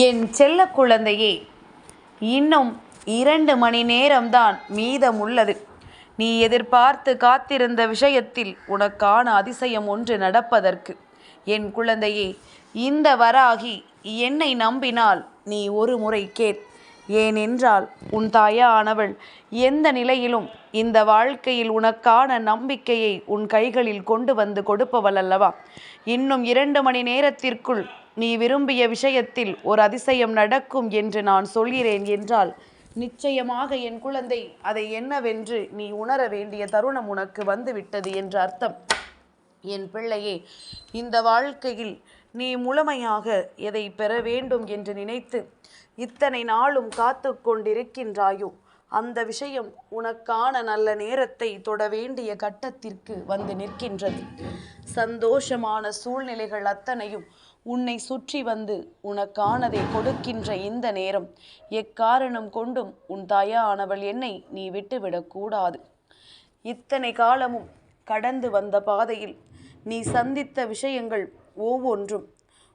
என் செல்ல குழந்தையே இன்னும் இரண்டு மணி நேரம்தான் மீதம் உள்ளது நீ எதிர்பார்த்து காத்திருந்த விஷயத்தில் உனக்கான அதிசயம் ஒன்று நடப்பதற்கு. என் குழந்தையே இந்த வராகி என்னை நம்பினால் நீ ஒரு முறை கேட் ஏனென்றால் உன் தாயானவள் எந்த நிலையிலும் இந்த வாழ்க்கையில் உனக்கான நம்பிக்கையை உன் கைகளில் கொண்டு வந்து கொடுப்பவள் அல்லவா? இன்னும் இரண்டு மணி நேரத்திற்குள் நீ விரும்பிய விஷயத்தில் ஒரு அதிசயம் நடக்கும் என்று நான் சொல்கிறேன் என்றால் நிச்சயமாக என் குழந்தை அதை என்னவென்று நீ உணர வேண்டிய தருணம் உனக்கு வந்துவிட்டது என்று அர்த்தம். என் பிள்ளையே இந்த வாழ்க்கையில் நீ முழுமையாக எதை பெற வேண்டும் என்று நினைத்து இத்தனை நாளும் காத்து கொண்டிருக்கின்றாயோ? அந்த விஷயம் உனக்கான நல்ல நேரத்தை தொட வேண்டிய கட்டத்திற்கு வந்து நிற்கின்றது. சந்தோஷமான சூழ்நிலைகள் அத்தனையும் உன்னை சுற்றி வந்து உனக்கானதை கொடுக்கின்ற இந்த நேரம் எக்காரணம் கொண்டும் உன் தாயானவள் என்னை நீ விட்டுவிடக்கூடாது இத்தனை காலமும் கடந்து வந்த பாதையில் நீ சந்தித்த விஷயங்கள் ஒவ்வொன்றும்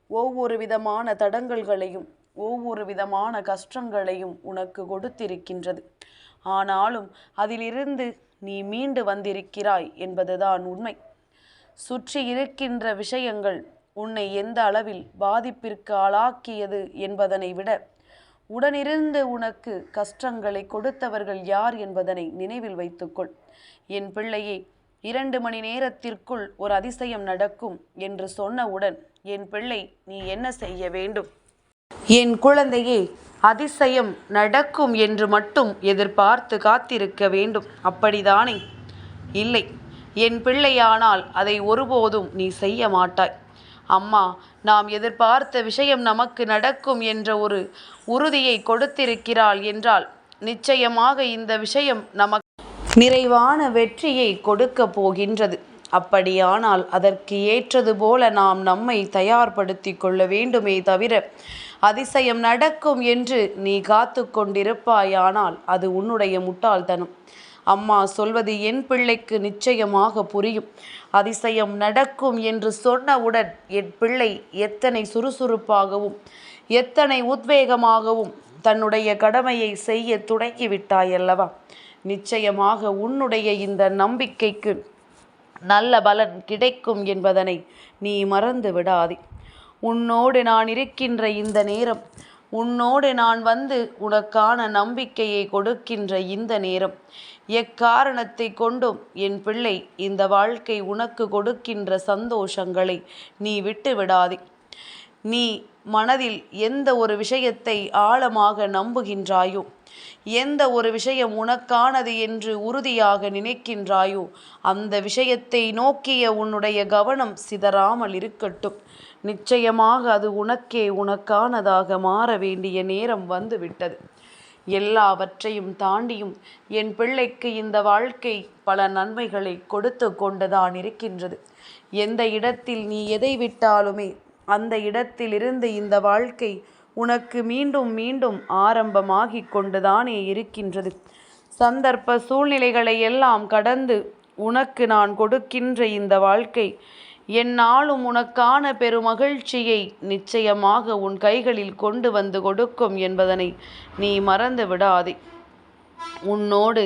ஒவ்வொரு விதமான தடங்கல்களையும் ஒவ்வொரு விதமான கஷ்டங்களையும் உனக்கு கொடுத்திருக்கின்றது. ஆனாலும் அதிலிருந்து நீ மீண்டு வந்திருக்கிறாய் என்பதுதான் உண்மை. சுற்றி இருக்கின்ற விஷயங்கள் உன்னை எந்த அளவில் பாதிப்பிற்கு ஆளாக்கியது என்பதனை விட உடனிருந்து உனக்கு கஷ்டங்களை கொடுத்தவர்கள் யார் என்பதனை நினைவில் வைத்துக்கொள். என் பிள்ளையே இரண்டு மணி நேரத்திற்குள் ஒரு அதிசயம் நடக்கும் என்று சொன்னவுடன் என் பிள்ளை நீ என்ன செய்ய வேண்டும்? என் குழந்தையே அதிசயம் நடக்கும் என்று மட்டும் எதிர்பார்த்து காத்திருக்க வேண்டும். அப்படிதானே? இல்லை. என் பிள்ளையானால் அதை ஒருபோதும் நீ செய்ய மாட்டாய். அம்மா நாம் எதிர்பார்த்த விஷயம் நமக்கு நடக்கும் என்ற ஒரு உறுதியை கொடுத்திருக்கிறாள் என்றால் நிச்சயமாக இந்த விஷயம் நமக்கு நிறைவான வெற்றியை கொடுக்க போகின்றது. அப்படியானால் அதற்கு ஏற்றது போல நாம் நம்மை தயார்படுத்தி கொள்ள வேண்டுமே தவிர அதிசயம் நடக்கும் என்று நீ காத்து கொண்டிருப்பாயானால் அது உன்னுடைய முட்டாள்தனம். அம்மா சொல்வது என் பிள்ளைக்கு நிச்சயமாக புரியும். அதிசயம் நடக்கும் என்று சொன்னவுடன் என் பிள்ளை எத்தனை சுறுசுறுப்பாகவும் எத்தனை உத்வேகமாகவும் தன்னுடைய கடமையை செய்ய தொடங்கிவிட்டாயல்லவா? நிச்சயமாக உன்னுடைய இந்த நம்பிக்கைக்கு நல்ல பலன் கிடைக்கும் என்பதனை நீ மறந்து விடாதே. உன்னோடு நான் இருக்கின்ற இந்த நேரம் உன்னோடு நான் வந்து உனக்கான நம்பிக்கையை கொடுக்கின்ற இந்த நேரம் எக்காரணத்தை கொண்டும் என் பிள்ளை இந்த வாழ்க்கை உனக்கு கொடுக்கின்ற சந்தோஷங்களை நீ விட்டு விடாதே. நீ மனதில் எந்த ஒரு விஷயத்தை ஆழமாக நம்புகின்றாயோ எந்த ஒரு விஷயம் உனக்கானது என்று உறுதியாக நினைக்கின்றாயோ அந்த விஷயத்தை நோக்கிய உன்னுடைய கவனம் சிதறாமல் இருக்கட்டும். நிச்சயமாக அது உனக்கே உனக்கானதாக மாற வேண்டிய நேரம் வந்துவிட்டது. எல்லாவற்றையும் தாண்டியும் என் பிள்ளைக்கு இந்த வாழ்க்கை பல நன்மைகளை கொடுத்து கொண்டுதான் இருக்கின்றது. எந்த இடத்தில் நீ எதை விட்டாலுமே அந்த இடத்திலிருந்து இந்த வாழ்க்கை உனக்கு மீண்டும் மீண்டும் ஆரம்பமாகி கொண்டுதானே இருக்கின்றது. சந்தர்ப்ப சூழ்நிலைகளை எல்லாம் கடந்து உனக்கு நான் கொடுக்கின்ற இந்த வாழ்க்கை என்னாலும் உனக்கான பெருமகிழ்ச்சியை நிச்சயமாக உன் கைகளில் கொண்டு வந்து கொடுக்கும் என்பதனை நீ மறந்து விடாதே. உன்னோடு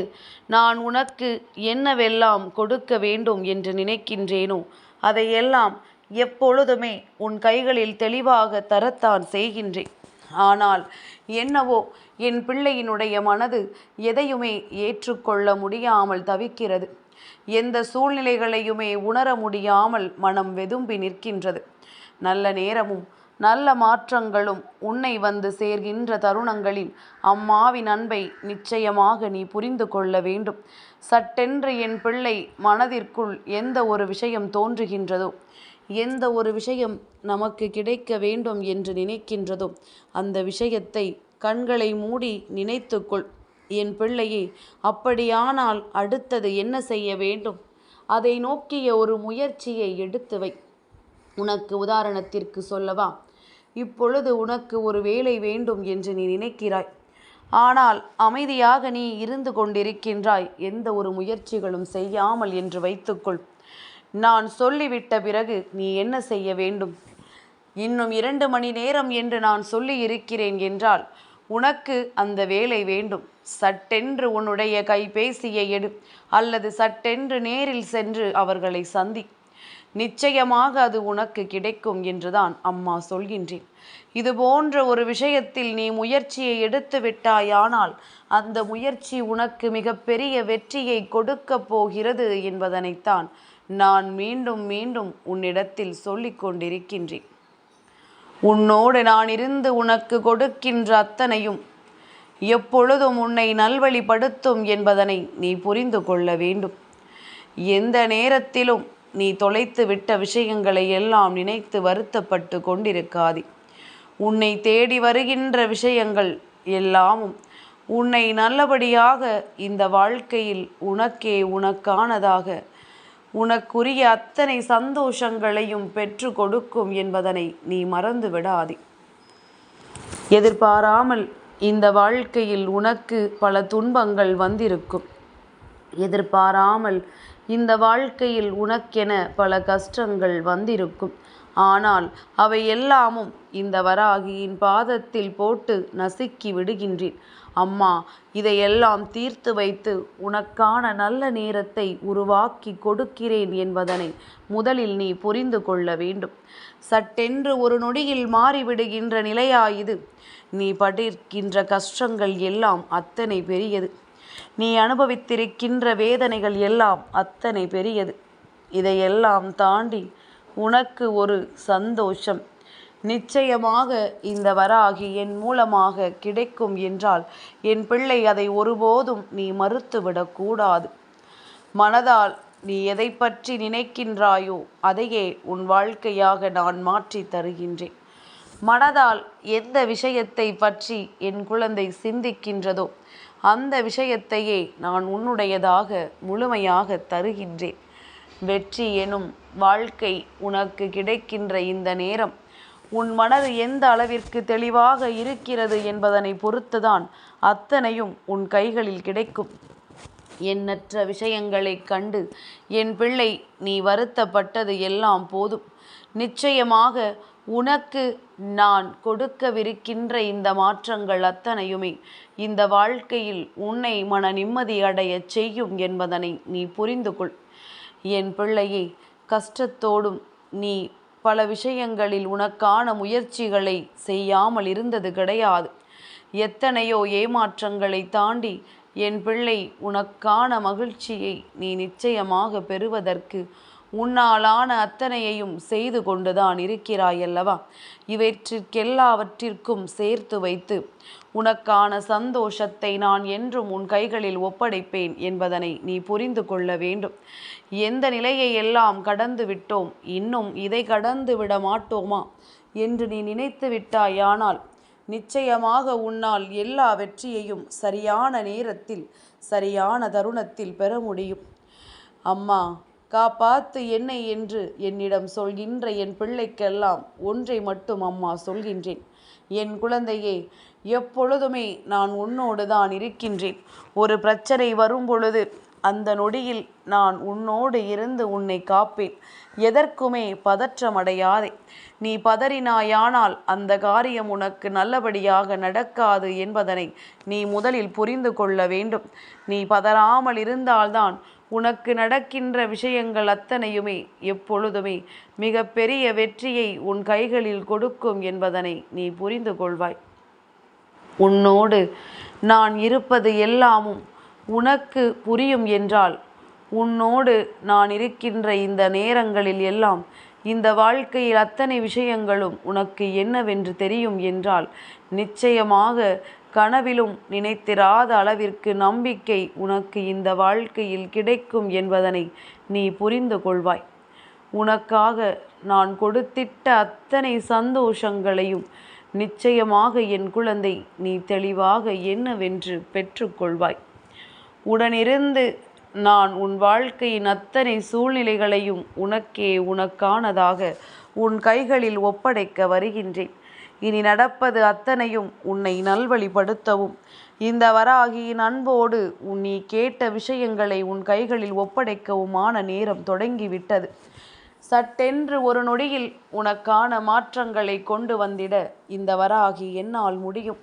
நான் உனக்கு என்னவெல்லாம் கொடுக்க வேண்டும் என்று நினைக்கின்றேனோ அதையெல்லாம் எப்பொழுதுமே உன் கைகளில் தெளிவாக தரத்தான் செய்கின்றேன். ஆனால் என்னவோ என் பிள்ளையினுடைய மனது எதையுமே ஏற்றுக்கொள்ள முடியாமல் தவிக்கிறது. எந்த சூழ்நிலைகளையுமே உணர முடியாமல் மனம் வெதும்பி நிற்கின்றது. நல்ல நேரமும் நல்ல மாற்றங்களும் உன்னை வந்து சேர்கின்ற தருணங்களில் அம்மாவின் அன்பை நிச்சயமாக நீ புரிந்து கொள்ள வேண்டும். சட்டென்று என் பிள்ளை மனதிற்குள் எந்த ஒரு விஷயம் தோன்றுகின்றதோ எந்த ஒரு விஷயம் நமக்கு கிடைக்க வேண்டும் என்று நினைக்கின்றதோ அந்த விஷயத்தை கண்களை மூடி நினைத்துக்கொள். என் பிள்ளையே அப்படியானால் அடுத்தது என்ன செய்ய வேண்டும்? அதை நோக்கிய ஒரு முயற்சியை எடுத்து வை. உனக்கு உதாரணத்திற்கு சொல்லவா? இப்பொழுது உனக்கு ஒரு வேலை வேண்டும் என்று நீ நினைக்கிறாய். ஆனால் அமைதியாக நீ இருந்து கொண்டிருக்கின்றாய். எந்த ஒரு முயற்சிகளும் செய்யாமல் என்று வைத்துக்கொள். நான் சொல்லிவிட்ட பிறகு நீ என்ன செய்ய வேண்டும்? இன்னும் இரண்டு மணி நேரம் என்று நான் சொல்லி இருக்கிறேன் என்றால் உனக்கு அந்த வேலை வேண்டும். சட்டென்று உன்னுடைய கைபேசியை எடு அல்லது சட்டென்று நேரில் சென்று அவர்களை சந்தி. நிச்சயமாக அது உனக்கு கிடைக்கும் என்றுதான் அம்மா சொல்கின்றேன். இது போன்ற ஒரு விஷயத்தில் நீ முயற்சியை எடுத்து விட்டாயானால் அந்த முயற்சி உனக்கு மிகப்பெரிய வெற்றியை கொடுக்கப் போகிறது என்பதனைத்தான் நான் மீண்டும் மீண்டும் உன்னிடத்தில் சொல்லிக் கொண்டிருக்கின்றேன். உன்னோடு நான் இருந்து உனக்கு கொடுக்கின்ற அத்தனையும் எப்பொழுதும் உன்னை நல்வழிப்படுத்தும் என்பதனை நீ புரிந்து கொள்ள வேண்டும். எந்த நேரத்திலும் நீ தொலைத்து விட்ட விஷயங்களை எல்லாம் நினைத்து வருத்தப்பட்டு கொண்டிருக்காதே. உன்னை தேடி வருகின்ற விஷயங்கள் எல்லாமும் உன்னை நல்லபடியாக இந்த வாழ்க்கையில் உனக்கே உனக்கானதாக உனக்குரிய அத்தனை சந்தோஷங்களையும் பெற்று கொடுக்கும் என்பதனை நீ மறந்து விடாதே. எதிர்பாராமல் இந்த வாழ்க்கையில் உனக்கு பல துன்பங்கள் வந்திருக்கும். எதிர்பாராமல் இந்த வாழ்க்கையில் உனக்கென பல கஷ்டங்கள் வந்திருக்கும். ஆனால் அவை எல்லாமும் இந்த வராகியின் பாதத்தில் போட்டு நசுக்கி விடுகின்றேன். அம்மா இதையெல்லாம் தீர்த்து வைத்து உனக்கான நல்ல நேரத்தை உருவாக்கி கொடுக்கிறேன் என்பதனை முதலில் நீ புரிந்து கொள்ள வேண்டும். சட்டென்று ஒரு நொடியில் மாறிவிடுகின்ற நிலையாயுது. நீ படிக்கின்ற கஷ்டங்கள் எல்லாம் அத்தனை பெரியது. நீ அனுபவித்திருக்கின்ற வேதனைகள் எல்லாம் அத்தனை பெரியது. இதையெல்லாம் தாண்டி உனக்கு ஒரு சந்தோஷம். நிச்சயமாக இந்த வராகி என் மூலமாக கிடைக்கும் என்றால் என் பிள்ளை அதை ஒருபோதும் நீ மறுத்துவிடக்கூடாது மனதால் நீ எதை பற்றி நினைக்கின்றாயோ அதையே உன் வாழ்க்கையாக நான் மாற்றி தருகின்றேன். மனதால் எந்த விஷயத்தை பற்றி என் குழந்தை சிந்திக்கின்றதோ அந்த விஷயத்தையே நான் உன்னுடையதாக முழுமையாக தருகின்றேன். வெற்றி எனும் வாழ்க்கை உனக்கு கிடைக்கின்ற இந்த நேரம் உன் மனது எந்த அளவிற்கு தெளிவாக இருக்கிறது என்பதனை பொறுத்துதான் அத்தனையும் உன் கைகளில் கிடைக்கும். எண்ணற்ற விஷயங்களைக் கண்டு என் பிள்ளை நீ வருத்தப்பட்டது எல்லாம் போதும். நிச்சயமாக உனக்கு நான் கொடுக்கவிருக்கின்ற இந்த மாற்றங்கள் அத்தனையுமே இந்த வாழ்க்கையில் உன்னை மன நிம்மதி அடையச் செய்யும் என்பதனை நீ புரிந்து கொள் என் பிள்ளையை கஷ்டத்தோடும் நீ பல விஷயங்களில் உனக்கான முயற்சிகளை செய்யாமல் இருந்தது கிடையாது. எத்தனையோ ஏமாற்றங்களை தாண்டி என் பிள்ளை உனக்கான மகிழ்ச்சியை நீ நிச்சயமாக பெறுவதற்கு உன்னாலான அத்தனையையும் செய்து கொண்டுதான் இருக்கிறாயல்லவா இவற்றிற்கெல்லாவற்றிற்கும் சேர்த்து வைத்து உனக்கான சந்தோஷத்தை நான் என்றும் உன் கைகளில் ஒப்படைப்பேன் என்பதனை நீ புரிந்து கொள்ள வேண்டும். எந்த நிலையை எல்லாம் கடந்து விட்டோம் இன்னும் இதை கடந்து விட மாட்டோமா என்று நீ நினைத்து விட்டாயானால் நிச்சயமாக உன்னால் எல்லா வெற்றியையும் சரியான நேரத்தில் சரியான தருணத்தில் பெற முடியும். அம்மா காப்பாத்து என்னை என்று என்னிடம் சொல்கின்ற என் பிள்ளைக்கெல்லாம் ஒன்றை மட்டும் அம்மா சொல்கின்றேன். என் குழந்தையே எப்பொழுதுமே நான் உன்னோடு தான் இருக்கின்றேன். ஒரு பிரச்சனை வரும் பொழுது அந்த நொடியில் நான் உன்னோடு இருந்து உன்னை காப்பேன். எதற்குமே பதற்றமடையாதே நீ பதறினாயானால் அந்த காரியம் உனக்கு நல்லபடியாக நடக்காது என்பதனை நீ முதலில் புரிந்து கொள்ள வேண்டும். நீ பதறாமல் இருந்தால்தான் உனக்கு நடக்கின்ற விஷயங்கள் அத்தனையுமே எப்பொழுதுமே மிக பெரிய வெற்றியை உன் கைகளில் கொடுக்கும் என்பதனை நீ புரிந்து கொள்வாய். உன்னோடு நான் இருப்பது எல்லாமும் உனக்கு புரியும் என்றால் உன்னோடு நான் இருக்கின்ற இந்த நேரங்களில் எல்லாம் இந்த வாழ்க்கையில் அத்தனை விஷயங்களும் உனக்கு என்னவென்று தெரியும் என்றால் நிச்சயமாக கனவிலும் நினைத்திராத அளவிற்கு நம்பிக்கை உனக்கு இந்த வாழ்க்கையில் கிடைக்கும் என்பதனை நீ புரிந்து கொள்வாய். உனக்காக நான் கொடுத்திட்ட அத்தனை சந்தோஷங்களையும் நிச்சயமாக என் குழந்தை நீ தெளிவாக என்னவென்று பெற்றுக்கொள்வாய். உடனிருந்து நான் உன் வாழ்க்கையின் அத்தனை சூழ்நிலைகளையும் உனக்கே உனக்கானதாக உன் கைகளில் ஒப்படைக்க வருகின்றேன். இனி நடப்பது அத்தனையும் உன்னை நல்வழிப்படுத்தவும். இந்த வராகியின் அன்போடு உன் நீ கேட்ட விஷயங்களை உன் கைகளில் ஒப்படைக்கவுமான நேரம் தொடங்கிவிட்டது. சட்டென்று ஒரு நொடியில் உனக்கான மாற்றங்களை கொண்டு வந்திட இந்த வராகி என்னால் முடியும்.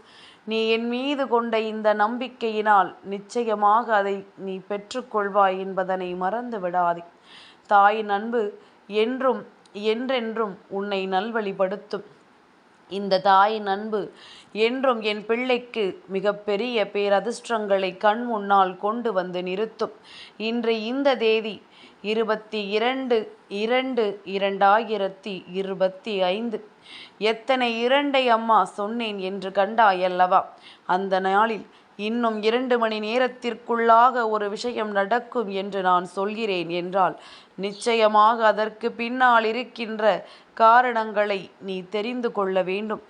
நீ என் மீது கொண்ட இந்த நம்பிக்கையினால் நிச்சயமாக அதை நீ பெற்றுக்கொள்வாய் என்பதனை மறந்து விடாதே. தாயின் அன்பு என்றும் என்றென்றும் உன்னை நல்வழிப்படுத்தும். இந்த தாயின் அன்பு என்றும் என் பிள்ளைக்கு மிகப்பெரிய பேரதிர்ஷ்டங்களை கண் முன்னால் கொண்டு வந்து நிறுத்தும். இன்று இந்த தேதி இருபத்தி இரண்டு இரண்டு இரண்டாயிரத்தி இருபத்தி ஐந்து. எத்தனை இரண்டை அம்மா சொன்னேன் என்று கண்டாயல்லவா அந்த நாளில் இன்னும் இரண்டு மணி நேரத்திற்குள்ளாக ஒரு விஷயம் நடக்கும் என்று நான் சொல்கிறேன் என்றால் நிச்சயமாக அதற்கு பின்னால் இருக்கின்ற காரணங்களை நீ தெரிந்து கொள்ள வேண்டும்.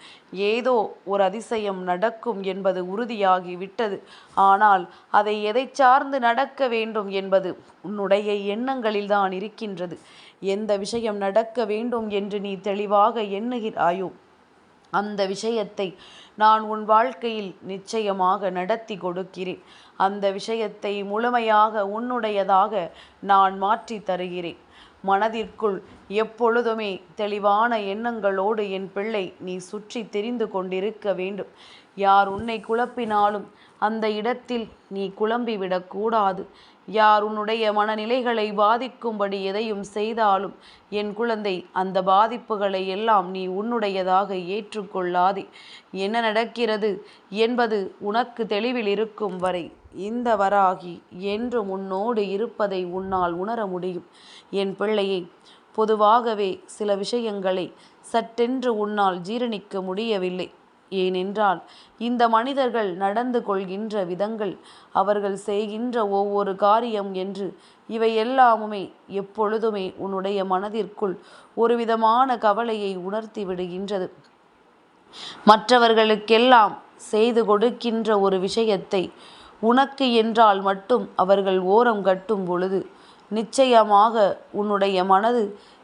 ஏதோ ஒரு அதிசயம் நடக்கும் என்பது உறுதியாகி விட்டது ஆனால் அதை எதை சார்ந்து நடக்க வேண்டும் என்பது உன்னுடைய எண்ணங்களில்தான் இருக்கின்றது. எந்த விஷயம் நடக்க வேண்டும் என்று நீ தெளிவாக எண்ணுகிறாயோ அந்த விஷயத்தை நான் உன் வாழ்க்கையில் நிச்சயமாக நடத்தி கொடுக்கிறேன். அந்த விஷயத்தை முழுமையாக உன்னுடையதாக நான் மாற்றி தருகிறேன். மனதிற்குள் எப்பொழுதுமே தெளிவான எண்ணங்களோடு என் பிள்ளை நீ சுற்றி தெரிந்து கொண்டிருக்க வேண்டும். யார் உன்னை குழப்பினாலும் அந்த இடத்தில் நீ குழம்பிவிடக்கூடாது யார் உன்னுடைய மனநிலைகளை பாதிக்கும்படி எதையும் செய்தாலும் என் குழந்தை அந்த பாதிப்புகளை எல்லாம் நீ உன்னுடையதாக ஏற்றுக்கொள்ளாதே. என்ன நடக்கிறது என்பது உனக்கு தெளிவில் இருக்கும் வரை இந்த வராகி என்று உன்னோடு இருப்பதை உன்னால் உணர முடியும். என் பிள்ளையை பொதுவாகவே சில விஷயங்களை சட்டென்று உன்னால் ஜீரணிக்க முடியவில்லை. ஏனென்றால் இந்த மனிதர்கள் நடந்து கொள்கின்ற விதங்கள் அவர்கள் செய்கின்ற ஒவ்வொரு காரியம் என்று இவை எல்லாமுமே எப்பொழுதுமே உன்னுடைய மனதிற்குள் ஒரு விதமான கவலையை உணர்த்தி விடுகின்றது. மற்றவர்களுக்கெல்லாம் செய்து கொடுக்கின்ற ஒரு விஷயத்தை உனக்கு என்றால் மட்டும் அவர்கள் ஓரம் கட்டும் பொழுது நிச்சயமாக உன்னுடைய மனது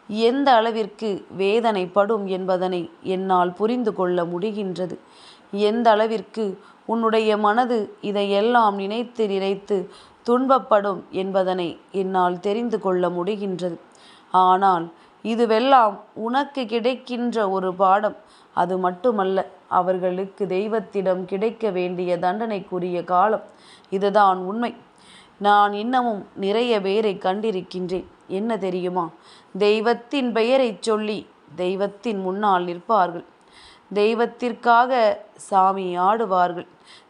எந்த அளவிற்கு வேதனைப்படும் என்பதனை என்னால் புரிந்து கொள்ள முடிகின்றது. எந்த அளவிற்கு உன்னுடைய மனது இதையெல்லாம் நினைத்து நினைத்து துன்பப்படும் என்பதனை என்னால் தெரிந்து கொள்ள முடிகின்றது. ஆனால் இதுவெல்லாம் உனக்கு கிடைக்கின்ற ஒரு பாடம். அது மட்டுமல்ல அவர்களுக்கு தெய்வத்திடம் கிடைக்க வேண்டிய தண்டனைக்குரிய காலம். இதுதான் உண்மை. நான் இன்னமும் நிறைய பேரை கண்டிருக்கின்றேன். என்ன தெரியுமா? தெய்வத்தின் பெயரைச் சொல்லி தெய்வத்தின் முன்னால் நிற்பார்கள். தெய்வத்திற்காக சாமி ஆடுவார்கள்.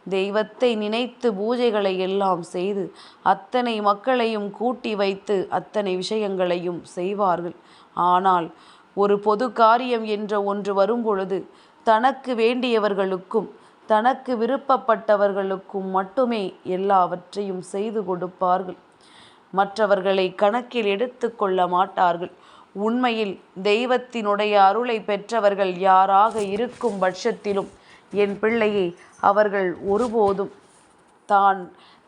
தெய்வத்தை நினைத்து பூஜைகளை எல்லாம் செய்து அத்தனை மக்களையும் கூட்டி வைத்து அத்தனை விஷயங்களையும் செய்வார்கள். ஆனால் ஒரு பொது காரியம் என்ற ஒன்று வரும்பொழுது தனக்கு வேண்டியவர்களுக்கும் தனக்கு விருப்பப்பட்டவர்களுக்கும் மட்டுமே எல்லாவற்றையும் செய்து கொடுப்பார்கள். மற்றவர்களை கணக்கில் எடுத்து கொள்ள மாட்டார்கள். உண்மையில் தெய்வத்தினுடைய அருளை பெற்றவர்கள் யாராக இருக்கும் பட்சத்திலும் என் பிள்ளையை அவர்கள் ஒருபோதும் தான்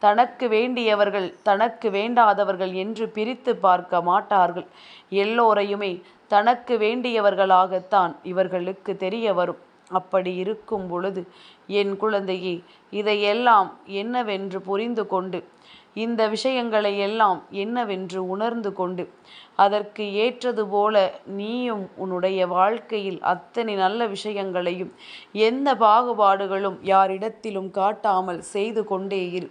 தனக்கு வேண்டியவர்கள் தனக்கு வேண்டாதவர்கள் என்று பிரித்து பார்க்க மாட்டார்கள். எல்லோரையுமே தனக்கு வேண்டியவர்களாகத்தான் இவர்களுக்கு தெரிய வரும். அப்படி இருக்கும் பொழுது என் குழந்தையே இதையெல்லாம் என்னவென்று புரிந்து கொண்டு இந்த விஷயங்களை எல்லாம் என்னவென்று உணர்ந்து கொண்டு அதற்கு ஏற்றது போல நீயும் உன்னுடைய வாழ்க்கையில் அத்தனை நல்ல விஷயங்களையும் எந்த பாகுபாடுகளும் யாரிடத்திலும் காட்டாமல் செய்து கொண்டே இரு.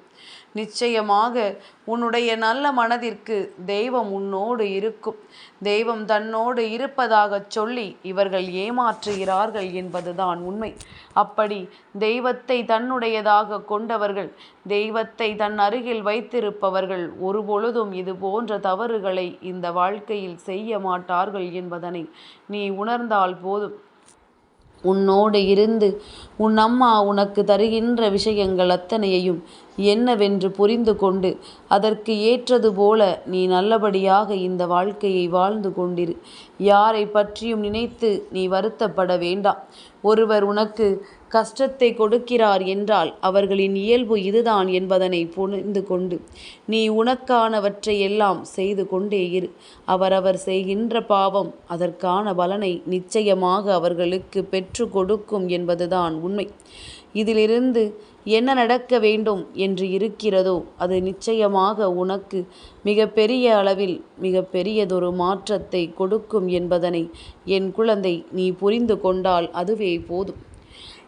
நிச்சயமாக உன்னுடைய நல்ல மனதிற்கு தெய்வம் உன்னோடு இருக்கும். தெய்வம் தன்னோடு இருப்பதாகச் சொல்லி இவர்கள் ஏமாற்றுகிறார்கள் என்பதுதான் உண்மை. அப்படி தெய்வத்தை தன்னுடையதாக கொண்டவர்கள் தெய்வத்தை தன் அருகில் வைத்திருப்பவர்கள் ஒருபொழுதும் இது போன்ற தவறுகளை இந்த வாழ்க்கையில் செய்ய மாட்டார்கள் என்பதனை நீ உணர்ந்தால் போதும். உன்னோடு இருந்து உன் அம்மா உனக்கு தருகின்ற விஷயங்கள் அத்தனையையும் என்னவென்று புரிந்து கொண்டு அதற்கு ஏற்றது போல நீ நல்லபடியாக இந்த வாழ்க்கையை வாழ்ந்து கொண்டிரு. யாரை பற்றியும் நினைத்து நீ வருத்தப்பட வேண்டாம். ஒருவர் உனக்கு கஷ்டத்தை கொடுக்கிறார் என்றால் அவர்களின் இயல்பு இதுதான் என்பதனை புரிந்து கொண்டு நீ உனக்கானவற்றை எல்லாம் செய்து கொண்டே இரு. அவரவர் செய்கின்ற பாவம் அதற்கான பலனை நிச்சயமாக அவர்களுக்கு பெற்று கொடுக்கும் என்பதுதான் உண்மை. இதிலிருந்து என்ன நடக்க வேண்டும் என்று இருக்கிறதோ அது நிச்சயமாக உனக்கு மிகப்பெரிய அளவில் மிகப்பெரியதொரு மாற்றத்தை கொடுக்கும் என்பதனை என் குழந்தை நீ புரிந்து கொண்டால் அதுவே போதும்.